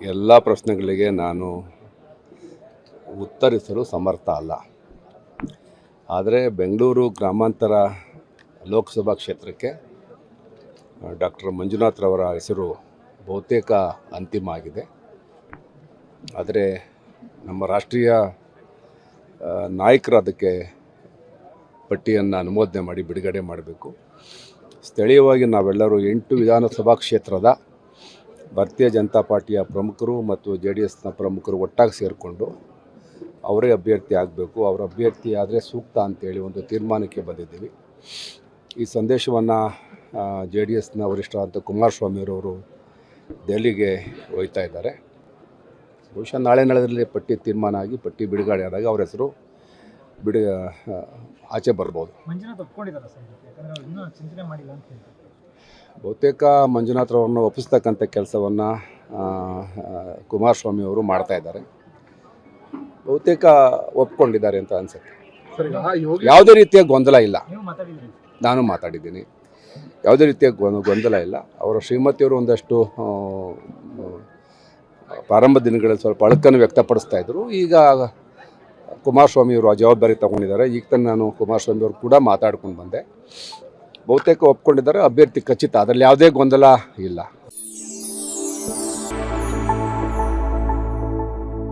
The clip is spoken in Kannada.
ಎಲ್ಲ ಪ್ರಶ್ನೆಗಳಿಗೆ ನಾನು ಉತ್ತರಿಸಲು ಸಮರ್ಥ ಅಲ್ಲ. ಆದರೆ ಬೆಂಗಳೂರು ಗ್ರಾಮಾಂತರ ಲೋಕಸಭಾ ಕ್ಷೇತ್ರಕ್ಕೆ ಡಾಕ್ಟರ್ ಮಂಜುನಾಥ್ರವರ ಹೆಸರು ಬಹುತೇಕ ಅಂತಿಮ ಆಗಿದೆ. ಆದರೆ ನಮ್ಮ ರಾಷ್ಟ್ರೀಯ ನಾಯಕರು ಅದಕ್ಕೆ ಪಟ್ಟಿಯನ್ನು ಅನುಮೋದನೆ ಮಾಡಿ ಬಿಡುಗಡೆ ಮಾಡಬೇಕು. ಸ್ಥಳೀಯವಾಗಿ ನಾವೆಲ್ಲರೂ ಎಂಟು ವಿಧಾನಸಭಾ ಕ್ಷೇತ್ರದ ಭಾರತೀಯ ಜನತಾ ಪಾರ್ಟಿಯ ಪ್ರಮುಖರು ಮತ್ತು ಜೆ ಡಿ ಎಸ್ನ ಪ್ರಮುಖರು ಒಟ್ಟಾಗಿ ಸೇರಿಕೊಂಡು ಅವರೇ ಅಭ್ಯರ್ಥಿ ಆಗಬೇಕು. ಅವರ ಅಭ್ಯರ್ಥಿ ಆದರೆ ಸೂಕ್ತ ಅಂತೇಳಿ ಒಂದು ತೀರ್ಮಾನಕ್ಕೆ ಬಂದಿದ್ದೀವಿ. ಈ ಸಂದೇಶವನ್ನು ಜೆ ಡಿ ಎಸ್ನ ವರಿಷ್ಠರಾದಂಥ ಕುಮಾರಸ್ವಾಮಿಯವರು ದೆಹಲಿಗೆ ಒಯ್ತಾ ಇದ್ದಾರೆ. ಬಹುಶಃ ನಾಳೆ ನಾಳೆದಲ್ಲಿ ಪಟ್ಟಿ ತೀರ್ಮಾನ ಆಗಿ, ಪಟ್ಟಿ ಬಿಡುಗಡೆ ಆದಾಗ ಅವರ ಹೆಸರು ಬಿಡು ಆಚೆ ಬರ್ಬೋದು. ಬಹುತೇಕ ಮಂಜುನಾಥ್ರವ್ರನ್ನ ಒಪ್ಪಿಸ್ತಕ್ಕಂಥ ಕೆಲಸವನ್ನು ಕುಮಾರಸ್ವಾಮಿ ಅವರು ಮಾಡ್ತಾ ಇದ್ದಾರೆ. ಬಹುತೇಕ ಒಪ್ಕೊಂಡಿದ್ದಾರೆ ಅಂತ ಅನ್ಸುತ್ತೆ. ಯಾವುದೇ ರೀತಿಯ ಗೊಂದಲ ಇಲ್ಲ. ನಾನು ಮಾತಾಡಿದ್ದೀನಿ. ಯಾವುದೇ ರೀತಿಯ ಗೊಂದ- ಗೊಂದಲ ಇಲ್ಲ. ಅವರ ಶ್ರೀಮತಿಯವರು ಒಂದಷ್ಟು ಪ್ರಾರಂಭ ದಿನಗಳಲ್ಲಿ ಸ್ವಲ್ಪ ಅಳಕನ್ನು ವ್ಯಕ್ತಪಡಿಸ್ತಾ ಇದ್ದರು ಈಗ ಕುಮಾರಸ್ವಾಮಿಯವರು ಆ ಜವಾಬ್ದಾರಿ ತಗೊಂಡಿದ್ದಾರೆ. ಈಗ ತಾನೇ ನಾನು ಕುಮಾರಸ್ವಾಮಿ ಅವರು ಕೂಡ ಮಾತಾಡ್ಕೊಂಡು ಬಂದೆ. ಬಹುತೇಕ ಒಪ್ಕೊಂಡಿದ್ದಾರೆ ಅಭ್ಯರ್ಥಿ ಖಚಿತ. ಅದರಲ್ಲಿ ಯಾವುದೇ ಗೊಂದಲ ಇಲ್ಲ.